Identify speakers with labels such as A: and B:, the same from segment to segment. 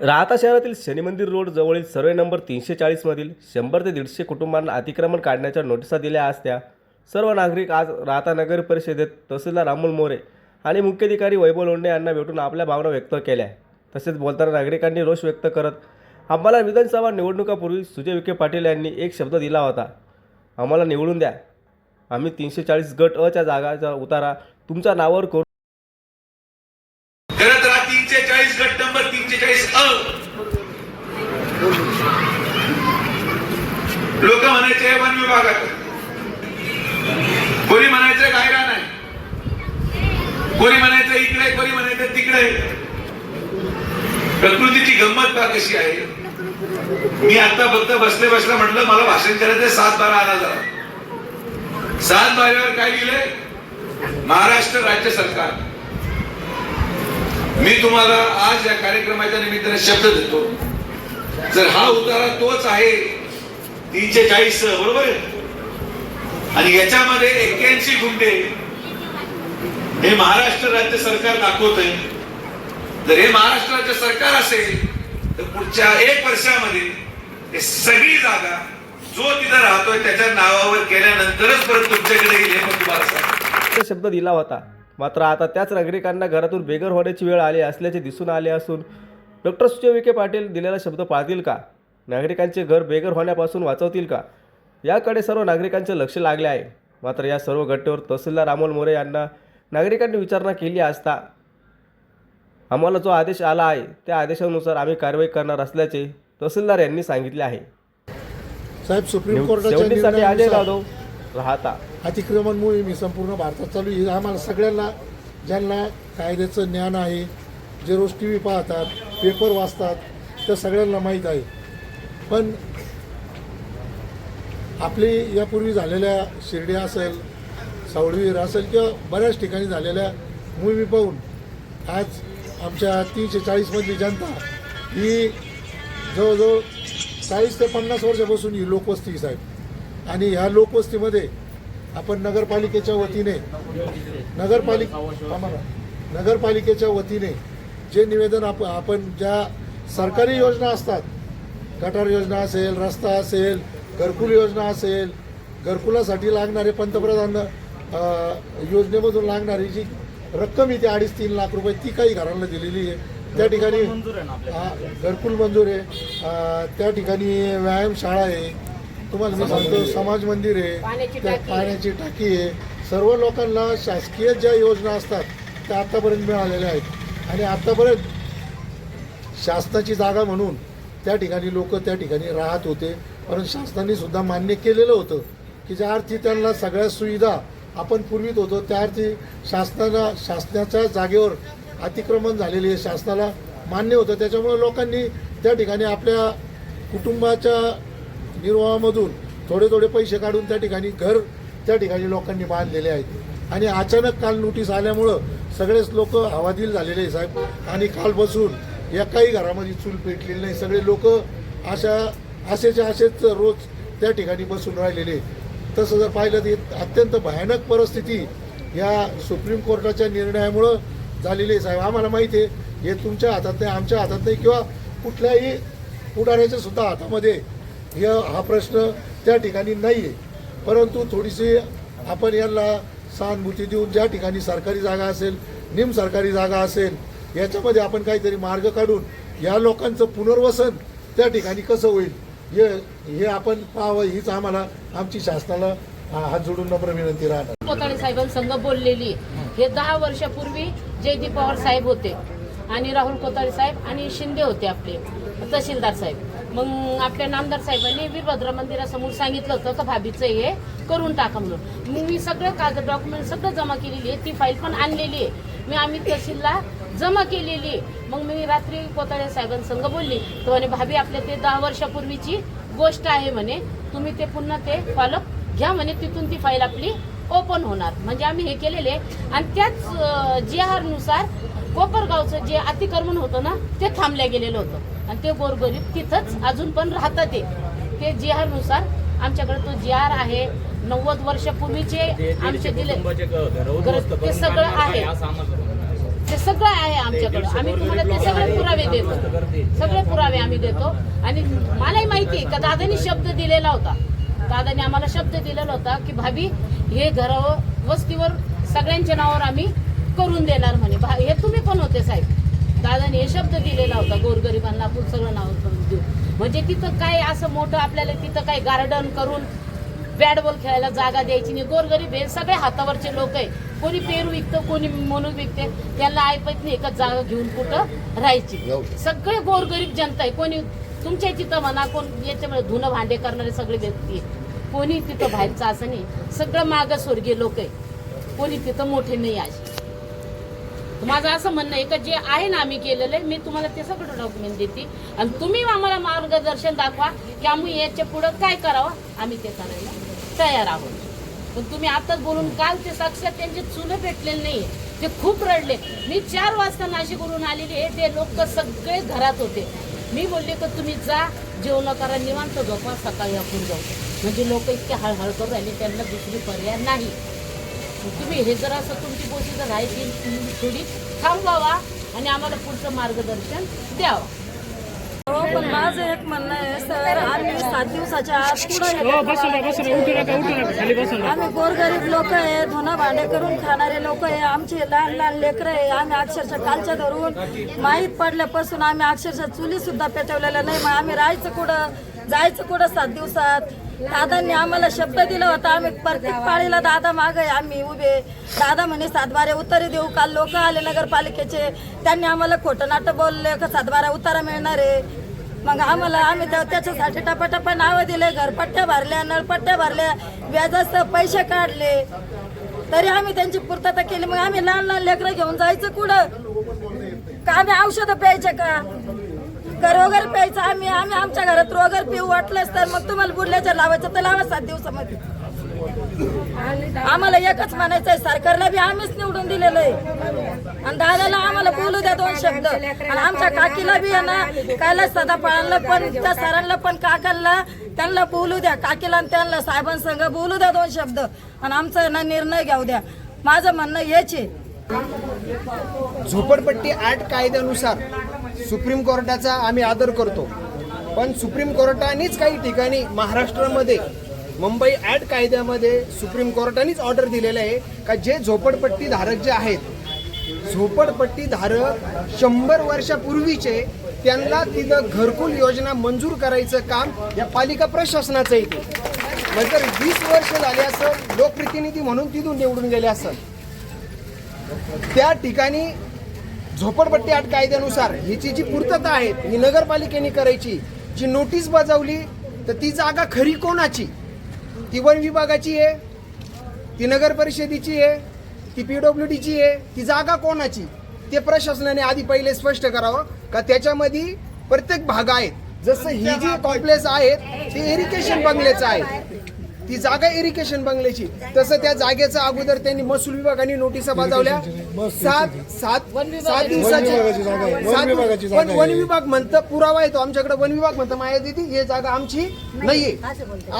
A: राहता शहरातील शनिमंदिर रोड जवळील सर्वे नंबर तीनशे चाळीसमधील शंभर ते दीडशे कुटुंबांना अतिक्रमण काढण्याच्या नोटिसा दिल्या असत्या. सर्व नागरिक आज राहता नगर परिषदेत तहसीलदार अमोल मोरे आणि मुख्याधिकारी वैभव लोंढे यांना भेटून आपल्या भावना व्यक्त केल्या. तसेच बोलताना नागरिकांनी रोष व्यक्त करत आम्हाला विधानसभा निवडणुकापूर्वी सुजय विखे पाटील यांनी एक शब्द दिला होता. आम्हाला निवडून द्या. आम्ही तीनशे चाळीस गट अच्या जागाचा उतारा. तुमच्या नावावर करू
B: करत राहा तीनशे चाळीस गट नंबर तीनशे चाळीस अ लोक म्हणायचे वन विभागात कोणी म्हणायचं गायरा नाही कोणी म्हणायचं इकडे कोणी म्हणायचं तिकडे? प्रकृतीची गंमत का कशी आहे? मी आता फक्त बसले बसले म्हटलं मला भाषण करायचं सात बारा आला जरा. सात बारावर काय लिहिलंय? महाराष्ट्र राज्य सरकार. मी तुम्हाला आज या कार्यक्रमाच्या निमित्ताने शब्द देतो. जर हा उतारा तोच आहे तीनशे चाळीस बरोबर? आणि याच्यामध्ये एक्क्याऐंशी गुंडे हे महाराष्ट्र राज्य सरकार दाखवत आहे जर हे महाराष्ट्र राज्य सरकार असेल तर पुढच्या एक वर्षामध्ये हे सगळी जागा जो तिथं राहतोय त्याच्या नावावर केल्यानंतरच परत तुमच्याकडे येईल हे तुम्हाला सांगतो.
A: शब्द दिला होता. मात्र आता त्याच नागरिकांना घरातून बेघर होण्याची वेळ आली असल्याचे दिसून आले असून डॉक्टर सुजय विखे पाटील दिलेला शब्द पाळतील का? नागरिकांचे घर बेघर होण्यापासून वाचवतील का? याकडे सर्व नागरिकांचे लक्ष लागले आहे. मात्र या सर्व घटनेवर तहसीलदार अमोल मोरे यांना नागरिकांनी विचारणा केली असता आम्हाला जो आदेश आला आहे त्या आदेशानुसार आम्ही कारवाई करणार असल्याचे तहसीलदार यांनी सांगितले आहे.
C: साहेब सुप्रीम
A: अजय
C: निर्णयानुसार
A: जाधव राहता.
C: अतिक्रमण मोहीम ही संपूर्ण भारतात चालू आहे. आम्हाला सगळ्यांना ज्यांना कायद्याचं ज्ञान आहे जे रोज टी व्ही पाहतात पेपर वाचतात त्या सगळ्यांना माहीत आहे. पण आपली यापूर्वी झालेल्या शिर्डी असेल सावळवीर असेल किंवा बऱ्याच ठिकाणी झालेल्या मूवी पाहून आज आमच्या तीनशे चाळीसमधली जनता ही जवळजवळ चाळीस ते पन्नास वर्षापासून ही लोकवस्ती साहेब. आणि ह्या लोकवस्तीमध्ये आपण नगरपालिकेच्या वतीने नगरपालिक नगरपालिकेच्या वतीने जे निवेदन आप आपण ज्या सरकारी योजना असतात गटार योजना असेल रस्ता असेल घरकुल योजना असेल घरकुलासाठी लागणारे पंतप्रधान योजनेमधून लागणारी जी रक्कम आहे ती अडीच तीन लाख रुपये ती काही घरांना दिलेली आहे. त्या ठिकाणी हा, घरकुल मंजूर आहे. त्या ठिकाणी व्यायामशाळा आहे. तुम्हाला मी सांगतो समाज मंदिर आहे.
D: पाण्याची
C: त्या
D: टाकी आहे.
C: पाण्याची टाकी आहे. सर्व लोकांना शासकीय ज्या योजना असतात त्या आत्तापर्यंत मिळालेल्या आहेत. आणि आत्तापर्यंत शासनाची जागा म्हणून त्या ठिकाणी लोक त्या ठिकाणी राहत होते. परंतु शासनाने सुद्धा मान्य केलेलं होतं की ज्या अर्थी त्यांना सगळ्या सुविधा आपण पूर्वीत होतो त्या शासनाला शासनाच्या जागेवर अतिक्रमण झालेले आहे. शासनाला मान्य होतं. त्याच्यामुळे लोकांनी त्या ठिकाणी आपल्या कुटुंबाच्या निर्वाहामधून थोडे थोडे पैसे काढून त्या ठिकाणी घर त्या ठिकाणी लोकांनी बांधलेले आहेत. आणि अचानक काल नोटीस आल्यामुळं सगळेच लोक हवादिल झालेले आहे साहेब. आणि कालपासून एकाही घरामध्ये चूल पेटलेली नाही. सगळे लोक अशा असेच्या असेच रोज त्या ठिकाणी बसून राहिलेले तसं जर पाहिलं तर अत्यंत भयानक परिस्थिती या सुप्रीम कोर्टाच्या निर्णयामुळं झालेली आहे. साहेब आम्हाला माहिती आहे हे तुमच्या हातात नाही आमच्या हातात नाही किंवा कुठल्याही पुढाऱ्याच्या सुद्धा हातामध्ये हे हा प्रश्न त्या ठिकाणी नाही आहे. परंतु थोडीशी आपण यांना सहानुभूती देऊन ज्या ठिकाणी सरकारी जागा असेल निम सरकारी जागा असेल याच्यामध्ये आपण काहीतरी मार्ग काढून या लोकांचं पुनर्वसन त्या ठिकाणी कसं होईल? हे हे आपण पाहावं हीच आम्हाला आमची शासनाला हात जोडून नम्र विनंती राहणार.
D: कोताळे साहेबांसंग बोललेली. हे दहा वर्षापूर्वी जयदीप पवार साहेब होते आणि राहुल कोताळे साहेब आणि शिंदे होते आपले तहसीलदार साहेब. मग आपल्या नामदार साहेबांनी वीरभद्र मंदिरासमोर सांगितलं होतं का भाभीचं हे करून टाका म्हणून. मग मी सगळं कागद डॉक्युमेंट सगळं जमा केलेली आहे ती फाईल पण आणलेली आहे. मी आम्ही तहसीलला जमा केलेली. मग मी रात्री कोताळे साहेबांसंग बोलली तर म्हणे भाभी आपल्या ते दहा वर्षापूर्वीची गोष्ट आहे म्हणे. तुम्ही ते पुन्हा ते फॉलो घ्या म्हणे तिथून ती फाईल आपली ओपन होणार. म्हणजे आम्ही हे केलेले. आहे. आणि त्याच जी आरनुसार कोपरगावचं जे अतिक्रमण होतं ना ते थांबल्या गेलेलं होतं. आणि ते गोरगरीब तिथंच अजून पण राहतात ते. ते जी आरनुसार आमच्याकडे तो जी आर आहे. नव्वद वर्षापूर्वीचे आमचे दिले ते सगळं आहे. आहे आमच्याकडं. आम्ही तुम्हाला ते सगळे पुरावे देतो. सगळे पुरावे आम्ही देतो. आणि मलाही माहिती आहे का दादानी शब्द दिलेला होता. दादाने आम्हाला शब्द दिलेला होता की भाभी हे घरावर वस्तीवर सगळ्यांच्या नावावर आम्ही करून देणार म्हणे. भा- हे तुम्ही पण होते साहेब. दादाने हे शब्द दिलेला होता गोरगरिबांना आपण सगळं नाव करून देऊ. म्हणजे तिथं काय असं मोठं आपल्याला तिथं काय गार्डन करून बॅट बॉल खेळायला जागा द्यायची नाही. गोरगरीब हे सगळे हातावरचे लोक आहे. कोणी पेरू विकतं कोणी म्हणून विकते त्यांना ऐकत नाही एकच जागा घेऊन कुठं राहायची. सगळे गोरगरीब जनता आहे. कोणी तुमच्या तिथं म्हणा कोण याच्यामुळे धुणं भांडे करणारे सगळे व्यक्ती आहे. कोणी तिथं बाहेरचं असं नाही. सगळं मागासवर्गीय लोक आहे. कोणी तिथं मोठे नाही असे माझं असं म्हणणं आहे का जे आहे ना आम्ही केलेलं आहे मी तुम्हाला ते सगळं डॉक्युमेंट देते. आणि तुम्ही आम्हाला मार्गदर्शन दाखवा की आम्ही याच्या पुढं काय करावं आम्ही ते करायला तयार आहोत. पण तुम्ही आताच बोलून काल ते साक्षात त्यांचे चुलं भेटलेले नाही ते खूप रडले. मी चार वाजता नाशिकवरून आलेले आहे. ते लोक सगळे घरात होते. मी बोलले की तुम्ही जा जेवण करा निवांत झोपा सकाळी आपण जाऊ. म्हणजे लोक इतके हळहळ करू राहिले त्यांना दुसरी पर्याय नाही. तुम्ही हे जर असं तुमची प्रोसिजर आहे ती तुम्ही थोडी थांबवावा आणि आम्हाला पुढचं मार्गदर्शन द्यावं.
E: पण माझं एक म्हणणं आहे सर आम्ही सात दिवसाच्या आत पुढे आम्ही गोरगरीब लोक आहे धुणं भांडे करून खाणारे लोक आहे आमचे लहान लहान लेकरं आहे आम्ही अक्षरशः कालच्या धरून माहीत पडल्यापासून आम्ही अक्षरशः चुली सुद्धा पेटवलेल्या नाही मग आम्ही राहायचं कुठं जायचं कुठं सात दिवसात? दादांनी आम्हाला शब्द दिला होता आम्ही प्रत्येक पाळीला दादा माग आम्ही उभे. दादा म्हणे सातबारे उतारे देऊ काल लोक आले नगरपालिकेचे. त्यांनी आम्हाला खोटं नाटक बोलले का सातबारा उतारा मिळणार आहे? मग आम्हाला आम्ही त्या- त्याच्यासाठी टपाटपा नावं दिले घरपट्ट्या भरल्या नळपट्ट्या भरल्या व्याजास्त पैसे काढले. तरी आम्ही त्यांची पूर्तता केली. मग आम्ही लहान लहान लेकरं घेऊन जायचं कुठं? का आम्ही औषधं प्यायचे का? का रोगर प्यायचं? आम्ही आम्ही आमच्या घरात रोगर पिऊ वाटलंच तर मग तुम्हाला बुडल्याच्या लावायचं तर लावा सात दिवसामध्ये. आम्हाला एकच म्हणायचं आहे सरकारला बी आम्हीच निवडून दिलेलं आहे. आणि दादाला आम्हाला बोलू द्या दोन शब्द. आणि आमच्या काकीला बी आहे ना कैलास सदाफळांना पण त्या सरांना पण काकांना त्यांना बोलू द्या. काकीला आणि त्यांना साहेबांसंग बोलू द्या दोन शब्द. आणि आमचा ना निर्णय घेऊ द्या. माझं म्हणणं हेच आहे.
F: झोपडपट्टी आठ कायद्यानुसार सुप्रीम कोर्टाचा आम्ही आदर करतो. पण सुप्रीम कोर्टानेच काही ठिकाणी महाराष्ट्रामध्ये मुंबई ऍक्ट कायद्यामध्ये सुप्रीम कोर्टानेच ऑर्डर दिलेलं आहे का जे झोपडपट्टी धारक जे आहेत झोपडपट्टी धारक शंभर वर्षापूर्वीचे त्यांना तिथं घरकुल योजना मंजूर करायचं काम या पालिका प्रशासनाचं येते नंतर वीस वर्ष झाले असं लोकप्रतिनिधी म्हणून तिथून निवडून गेले असं त्या ठिकाणी झोपडपट्टी आठ कायद्यानुसार हिची जी पूर्तता आहे ही नगरपालिकेने करायची जी नोटीस बजावली तर ती जागा खरी कोणाची? ती वन विभागाची आहे ती नगर परिषदेची आहे ती पी डब्ल्यू डीची आहे ती जागा कोणाची? ते प्रशासनाने आधी पहिले स्पष्ट करावं का त्याच्यामध्ये प्रत्येक भाग आहेत. जसं ही जी कॉम्प्लेक्स आहेत ते इरिगेशन बंगल्याचं आहे. ती जागा इरिगेशन बंगल्याची. तसं त्या जागेचा अगोदर त्यांनी महसूल विभागाने नोटिसा बजावल्या. सात सात सात दिवसाची.
C: वन
F: पण. विभाग म्हणतं पुरावा येतो आमच्याकडे वन विभाग म्हणतं माया दिदी हे जागा आमची नाहीये.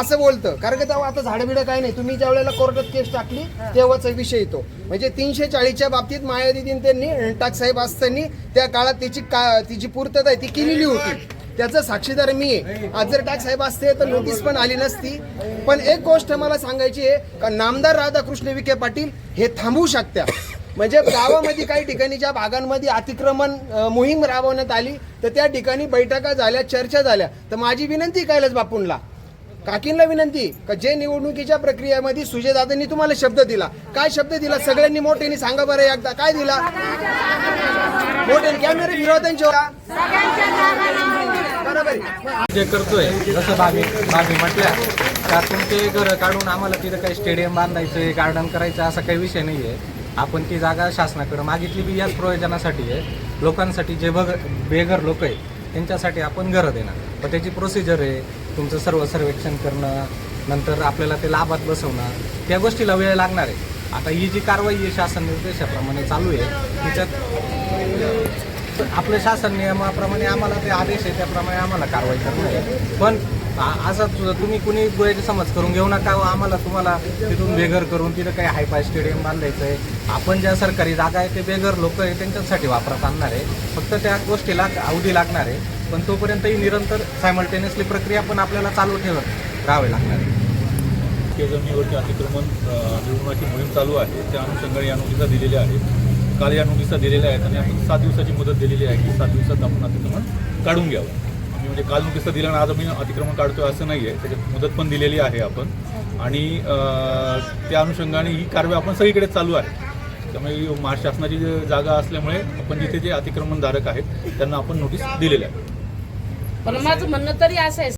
F: असं बोलतं. कारण का तेव्हा आता झाडं बिडं काय नाही. तुम्ही ज्या वेळेला कोर्टात केस टाकली तेव्हाचा विषय येतो म्हणजे तीनशे चाळीसच्या बाबतीत माया दिदीन त्यांनी टाकसाहेब असताना त्या काळात त्याची का तिची पूर्तता आहे ती केलेली होती. त्याचं साक्षीदार मी आहे. आज जर टाक साहेब असते तर नोटीस पण आली नसती. पण एक गोष्ट मला सांगायची आहे का नामदार राधाकृष्ण विखे पाटील हे थांबवू शकत्या. म्हणजे गावामध्ये काही ठिकाणी ज्या भागांमध्ये अतिक्रमण मोहीम राबवण्यात आली तर त्या ठिकाणी बैठका झाल्या चर्चा झाल्या. तर माझी विनंती कायलाच बापूंना. काकींना विनंती का जे निवडणुकीच्या प्रक्रियेमध्ये सुजयदादांनी तुम्हाला शब्द दिला. काय शब्द दिला? सगळ्यांनी मोठ्याने सांगा बरं एकदा. काय दिला? मोठ्याने कॅमेरे विरोधांच्या
G: जे करतोय जसं बाबी बाबी म्हटल्या त्यातून तुमचे घर काढून आम्हाला तिथं काही स्टेडियम बांधायचं गार्डन करायचं असा काही विषय नाही आहे आपण ती जागा शासनाकडे मागितली बी याच प्रयोजनासाठी आहे. लोकांसाठी जे बघ बेघर लोक आहेत त्यांच्यासाठी आपण घरं देणार. पण त्याची प्रोसिजर आहे तुमचं सर्व सर्वेक्षण करणं नंतर आपल्याला ते लाभात बसवणं त्या गोष्टीला वेळ लागणार आहे. आता ही जी कारवाई आहे शासन निर्देशाप्रमाणे चालू आहे तिच्यात आपलं शासन नियमाप्रमाणे आम्हाला ते आदेश आहे त्याप्रमाणे आम्हाला कारवाई करणार आहे पण असं तुम्ही कुणी गैरसमज समज करून घेऊ नका हो. आम्हाला तुम्हाला तिथून बेघर करून तिथं काही हायफाय स्टेडियम बांधायचं आहे. आपण ज्या सरकारी जागा आहे ते बेघर लोक आहे त्यांच्यासाठी वापरात आणणार आहे. फक्त त्या गोष्टीला अवधी लागणार आहे. पण तोपर्यंत ही निरंतर सायमल्टेनियसली प्रक्रिया पण आपल्याला चालू ठेवत राहावी लागणार आहे.
H: राजकीय जमिनीवरती अतिक्रमण अ, निर्मूलनाची मोहीम चालू आहे. त्या अनुषंगाने या नोटिसा दिलेल्या आहेत. काल या नोटिसा दिलेल्या आहेत आणि आपण सात दिवसाची मुदत दिलेली आहे की सात दिवसात आपण अतिक्रमण काढून घ्यावं. आम्ही म्हणजे काल नोटिसा दिल्या आणि आज आम्ही अतिक्रमण काढतोय असं नाही आहे. त्याच्यात मुदत पण दिलेली आहे आपण. आणि त्या अनुषंगाने ही कारवाई आपण सगळीकडे चालू आहे. त्यामुळे महाशासनाची महाराष्ट्र शासनाची जागा असल्यामुळे आपण जिथे जे अतिक्रमणधारक आहेत त्यांना आपण नोटीस दिलेल्या आहे
D: पण माझं म्हणणं तरी असं आहे.